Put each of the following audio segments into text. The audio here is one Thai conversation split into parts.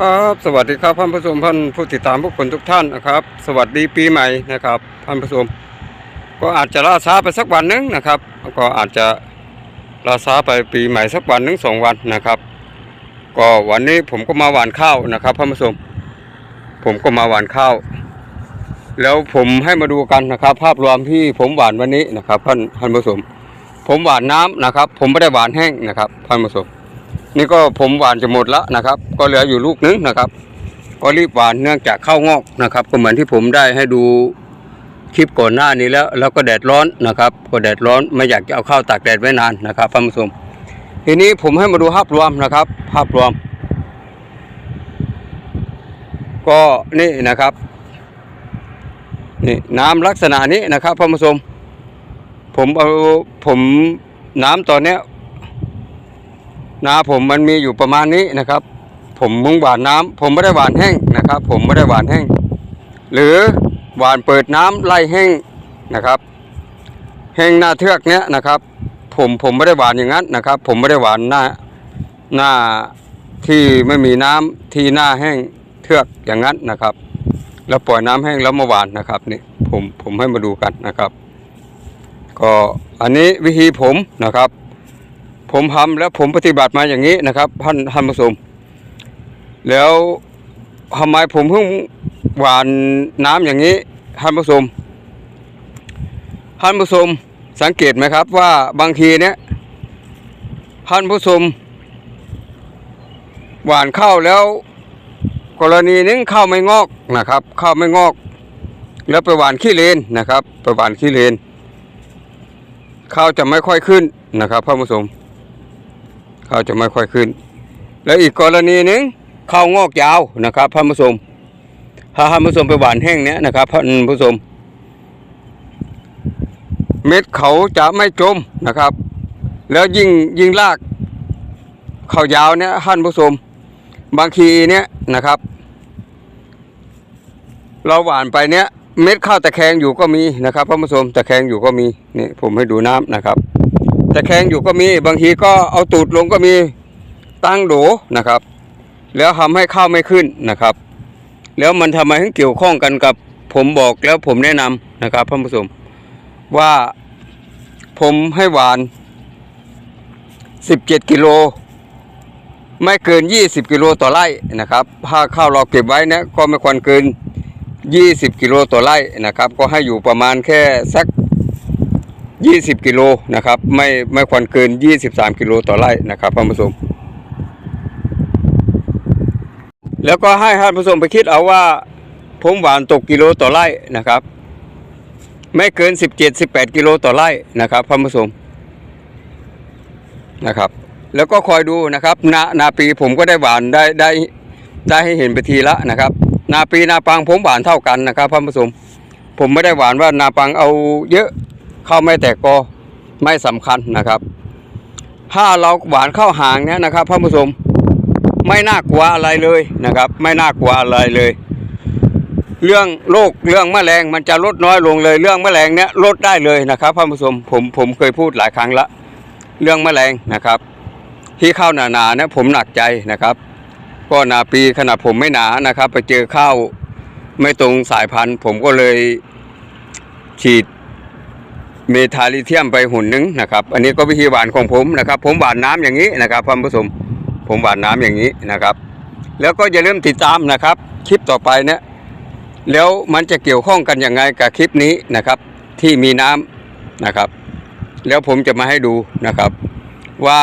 ครับ สวัสดีครับท่านผู้ชมท่านผู้ติดตามผู้คนทุกท่านนะครับ สวัสดีปีใหม่นะครับท่านผู้ชมก็อาจจะล่าช้าไปสักวันหนึงนะครับ ก็อาจจะล่าช้าไปปีใหม่สักวันหนึงสองวันนะครับ ก็วันนี้ผมก็มาหว่านข้าวนะครับท่านผู้ชมผมก็มาหว่านข้าว แล้วผมให้มาดูกันนะครับ ภาพรวมที่ผมหว่านวันนี้นะครับท่านท่านผู้ชมผมหว่านน้ำนะครับ ผมไม่ได้หว่านแห้งนะครับท่านผู้ชม นี่ก็ผมหวานจะหมดแล้วนะครับ ก็เหลืออยู่ลูกนึงนะครับ ก็รีบหวานเนื่องจากข้าวงอกนะครับ ก็เหมือนที่ผมได้ให้ดูคลิปก่อนหน้านี้แล้ว แล้วก็แดดร้อนนะครับ ก็แดดร้อนไม่อยากจะเอาข้าวตากแดดไว้นานนะครับท่านผู้ชมทีนี้ผมให้มาดูภาพรวมนะครับ ภาพรวม ก็นี่นะครับนี่น้ำลักษณะนี้นะครับท่านผู้ชมผมเอาผมน้ำตอนเนี้ย นาผมมันมีอยู่ประมาณนี้นะครับ ผมมึงหวานน้ำผมไม่ได้หวานแห้งนะครับ ผมไม่ได้หวานแห้ง หรือหวานเปิดน้ำไล่แห้งนะครับแห้งหน้าเทือกเนี้ยนะครับ ผมผมไม่ได้หวานอย่างนั้นนะครับ ผมไม่ได้หวานหน้าหน้าที่ไม่มีน้ำที่หน้าแห้งเทือกอย่างนั้นนะครับ แล้วปล่อยน้ำแห้งแล้วมาหวานนะครับนี่ผมผมให้มาดูกันนะครับ ก็อันนี้วิธีผมนะครับ ผมทำแล้วผมปฏิบัติมาอย่างนี้นะครับท่านท่านผู้ชมแล้วทำไมผมเพิ่งหวานน้ำอย่างนี้ท่านผู้ชมท่านผู้ชมสังเกตไหมครับว่าบางทีเนี้ยท่านผู้ชมหวานข้าวแล้ว กรณีนึงข้าวไม่งอกนะครับข้าวไม่งอก แล้วไปหวานขี้เลนนะครับ ไปหวานขี้เลนข้าวจะไม่ค่อยขึ้นนะครับท่านผู้ชม ข้าวจะไม่ค่อยขึ้น แล้วอีกกรณีหนึ่งข้าวงอกยาวนะครับท่านผู้ชมถ้าท่านผู้ชมไปหวานแห้งเนี้ยนะครับท่านผู้ชมเม็ดเขาจะไม่จมนะครับ แล้วยิ่งยิ่งลากข้าวยาวเนี้ยท่านผู้ชมบางทีเนี้ยนะครับ เราหวานไปเนี้ยเม็ดข้าวตะแคงอยู่ก็มีนะครับท่านผู้ชมตะแคงอยู่ก็มีนี่ผมให้ดูน้ำนะครับ ตะแคงอยู่ก็มีบางทีก็เอาตูดลงก็มีตั้งโดนะครับ แล้วทำให้ข้าวไม่ขึ้นนะครับ แล้วมันทำไมถึงเกี่ยวข้องกันกับผมบอกแล้วผมแนะนำนะครับท่านผู้ชมว่าผมให้หวาน 17 กิโล ไม่เกิน 20 กิโลต่อไร่นะครับ ถ้าข้าวเราเก็บไว้เนี่ยก็ไม่ควรเกิน 20 กิโลต่อไร่นะครับ ก็ให้อยู่ประมาณแค่สัก 20 กิโลนะครับไม่ไม่ควรเกิน 23 กิโลต่อไร่นะครับท่านผู้ชมแล้วก็ให้ท่านผู้ชมไปคิดเอาว่าผมหวานตกกิโลต่อไร่นะครับ ไม่เกิน 17 18 กิโลต่อไร่นะครับท่านผู้ชมนะครับ แล้วก็คอยดูนะครับนานาปีผมก็ได้หวานได้ได้ได้ให้เห็นไปทีละนะครับ นาปีนาปังผมหวานเท่ากันนะครับท่านผู้ชมผมไม่ได้หวานว่านาปังเอาเยอะ ข้าวไม่แตกกอไม่สำคัญนะครับ ถ้าเราหวานข้าวหางเนี้ยนะครับท่านผู้ชมไม่น่ากลัวอะไรเลยนะครับ ไม่น่ากลัวอะไรเลย เรื่องโรคเรื่องแมลงมันจะลดน้อยลงเลยเรื่องแมลงเนี้ยลดได้เลยนะครับท่านผู้ชมผมผมเคยพูดหลายครั้งละ เรื่องแมลงนะครับ ที่ข้าวหนาๆเนี่ยผมหนักใจนะครับ ก็นาปีขนาดผมไม่หนานะครับ ไปเจอข้าวไม่ตรงสายพันธุ์ ผมก็เลยฉีด เมทาลิเทียมไปหุ่นหนึ่งนะครับ อันนี้ก็วิธีหวานของผมนะครับ ผมหวานน้ำอย่างนี้นะครับท่านผู้ชมผมหวานน้ำอย่างนี้นะครับ แล้วก็อย่าลืมติดตามนะครับ คลิปต่อไปเนี่ยแล้วมันจะเกี่ยวข้องกันยังไงกับคลิปนี้นะครับ ที่มีน้ำนะครับ แล้วผมจะมาให้ดูนะครับ ว่า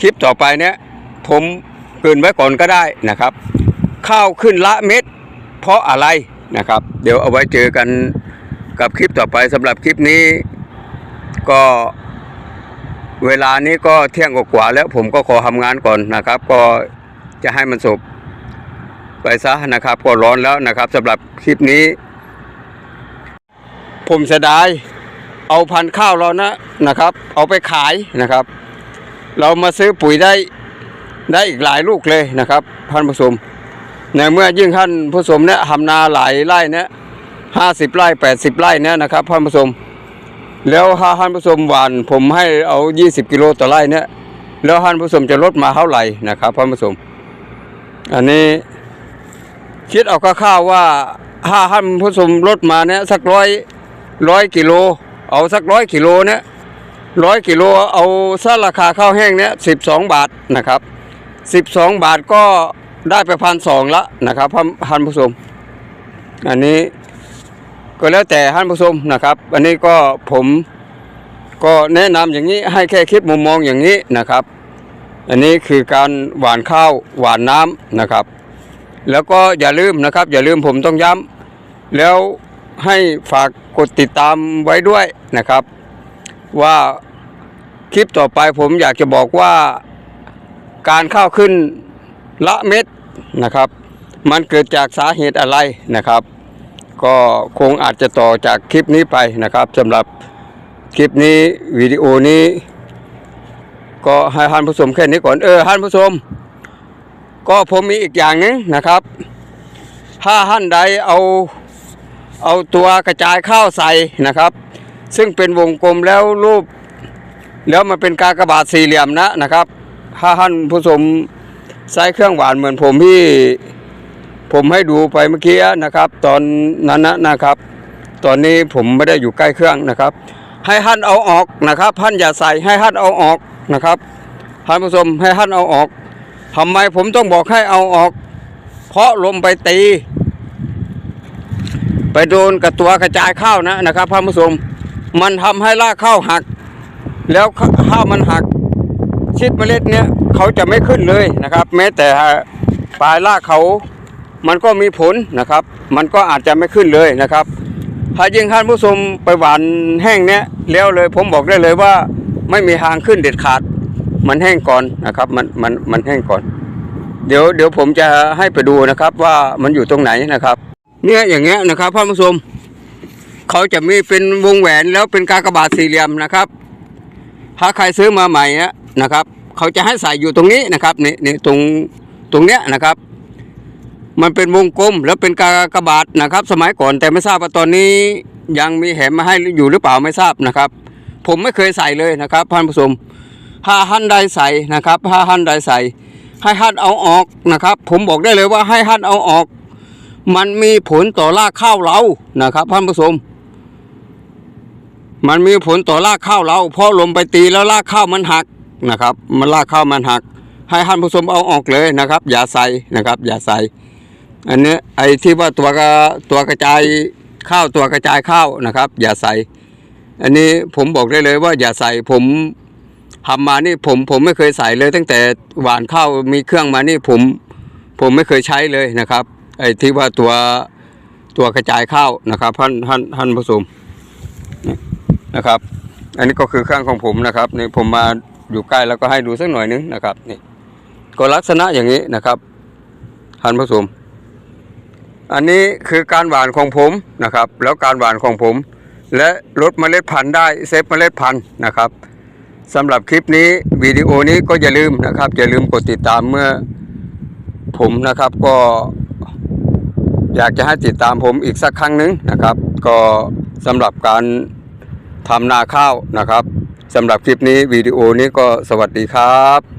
คลิปต่อไปเนี่ยผมเกินไว้ก่อนก็ได้นะครับ ข้าวขึ้นละเม็ดเพราะอะไรนะครับ เดี๋ยวเอาไว้เจอกัน กับคลิปต่อไปสำหรับคลิปนี้ ก็เวลานี้ก็เที่ยงกว่าแล้วผมก็ขอทำงานก่อนนะครับ ก็จะให้มันจบไปซะนะครับ ก็ร้อนแล้วนะครับสำหรับคลิปนี้ ผมเสียดายเอาพันธุ์ข้าวเรานะนะครับ เอาไปขายนะครับ เรามาซื้อปุ๋ยได้ได้อีกหลายลูกเลยนะครับท่านผู้ชมในเมื่อยิ่งท่านผู้ชมเนี่ยทำนาหลายไร่เนี่ย ห้าสิบไร่แปดสิบไร่เนี่ยนะครับท่านผู้ชมแล้วถ้าท่านผู้ชมหวานผมให้เอายี่สิบกิโลต่อไร่เนี่ยแล้วท่านผู้ชมจะลดมาเท่าไหร่นะครับท่านผู้ชมอันนี้คิดเอาคร่าวๆว่าถ้าท่านผู้ชมรถมาเนี่ยสักร้อยร้อยกิโล เอาสักร้อยกิโลเนี่ยร้อยกิโลเอาซะราคาข้าวแห้งเนี่ยสิบสองบาทนะครับสิบสองบาทก็ได้ไปพันสองละนะครับท่านท่านผู้ชม อันนี้ ก็แล้วแต่ท่านผู้ชมนะครับอันนี้ก็ผมก็แนะนำอย่างนี้ให้แค่คิดมุมมองอย่างนี้นะครับ อันนี้คือการหว่านข้าวหว่านน้ำนะครับ แล้วก็อย่าลืมนะครับ อย่าลืมผมต้องย้ำแล้วให้ฝากกดติดตามไว้ด้วยนะครับ ว่าคลิปต่อไปผมอยากจะบอกว่าการข้าวขึ้นละเม็ดนะครับ มันเกิดจากสาเหตุอะไรนะครับ ก็คงอาจจะต่อจากคลิปนี้ไปนะครับสำหรับคลิปนี้วิดีโอนี้ ก็ให้ท่านผู้ชมแค่นี้ก่อนเออท่านผู้ชม ก็ผมมีอีกอย่างหนึงนะครับ ถ้าท่านใดเอาเอาตัวกระจายข้าวใส่นะครับ ซึ่งเป็นวงกลมแล้วรูป แล้วมันเป็นกากบาทสี่เหลี่ยมนะนะครับ ถ้าท่านผู้ชมใช้เครื่องหวานเหมือนผมที่ ผมให้ดูไปเมื่อกี้นะครับ ตอนนั้นนะครับ ตอนนี้ผมไม่ได้อยู่ใกล้เครื่องนะครับ ให้ท่นเอาออกนะครับท่นอย่าใส่ให้ท่นเอาออกนะครับท่านผู้ชมให้ท่นเอาออกทำไมผมต้องบอกให้เอาออก เพราะลมไปตี ไปโดนกับตัวกระจายข้าวนะนะครับท่านผู้ชมมันทำให้รากข้าวหัก แล้วข้าวมันหัก ชิดเมล็ดเนี้ยเขาจะไม่ขึ้นเลยนะครับ แม้แต่ปลายรากเขา มันก็มีผลนะครับ มันก็อาจจะไม่ขึ้นเลยนะครับถ้ายิ่งท่านผู้ชมไปหวานแห้งเนี้ยแล้วเลยผมบอกได้เลยว่าไม่มีทางขึ้นเด็ดขาด มันแห้งก่อนนะครับมันมันมันแห้งก่อน เดี๋ยวเดี๋ยวผมจะให้ไปดูนะครับว่ามันอยู่ตรงไหนนะครับ เนี่ยอย่างเงี้ยนะครับท่านผู้ชมเขาจะมีเป็นวงแหวนแล้วเป็นกากบาทสี่เหลี่ยมนะครับถ้าใครซื้อมาใหม่นะครับ เขาจะให้ใส่อยู่ตรงนี้นะครับนี่นี่ตรงตรงเนี้ยนะครับ มันเป็นวงกลมแล้วเป็นกากบาทนะครับ สมัยก่อนแต่ไม่ทราบว่าตอนนี้ยังมีแหมมาให้อยู่หรือเปล่าไม่ทราบนะครับ ผมไม่เคยใส่เลยนะครับท่านผู้ชมถ้าท่านใดใส่นะครับถ้าท่านใดใส่ ให้ท่านเอาออกนะครับ ผมบอกได้เลยว่าให้ท่านเอาออก มันมีผลต่อรากข้าวเรานะครับท่านผู้ชมมันมีผลต่อรากข้าวเราเพราะลมไปตีแล้วรากข้าวมันหักนะครับ มันรากข้าวมันหัก ให้ท่านผู้ชมเอาออกเลยนะครับ อย่าใส่นะครับ อย่าใส่ อันนี้ไอ้ที่ว่าตัวกระตัวกระจายข้าวตัวกระจายข้าวนะครับ อย่าใส่ อันนี้ผมบอกได้เลยว่าอย่าใส่ผมทำมานี่ผมผมไม่เคยใส่เลยตั้งแต่หวานข้าวมีเครื่องมานี่ผมผมไม่เคยใช้เลยนะครับ ไอ้ที่ว่าตัวตัวกระจายข้าวนะครับท่านท่านท่านผู้ชมนะครับ อันนี้ก็คือเครื่องของผมนะครับนี่ผมมาอยู่ใกล้แล้วก็ให้ดูสักหน่อยนึงนะครับนี่ก็ลักษณะอย่างนี้นะครับท่านผู้ชม อันนี้คือการหว่านของผมนะครับ แล้วการหว่านของผม และลดเมล็ดพันธุ์ได้เซฟเมล็ดพันธุ์นะครับสำหรับคลิปนี้วิดีโอนี้ก็อย่าลืมนะครับ อย่าลืมกดติดตามเมื่อผมนะครับก็ อยากจะให้ติดตามผมอีกสักครั้งหนึ่งนะครับ ก็สำหรับการทำนาข้าวนะครับสำหรับคลิปนี้วิดีโอนี้ก็สวัสดีครับ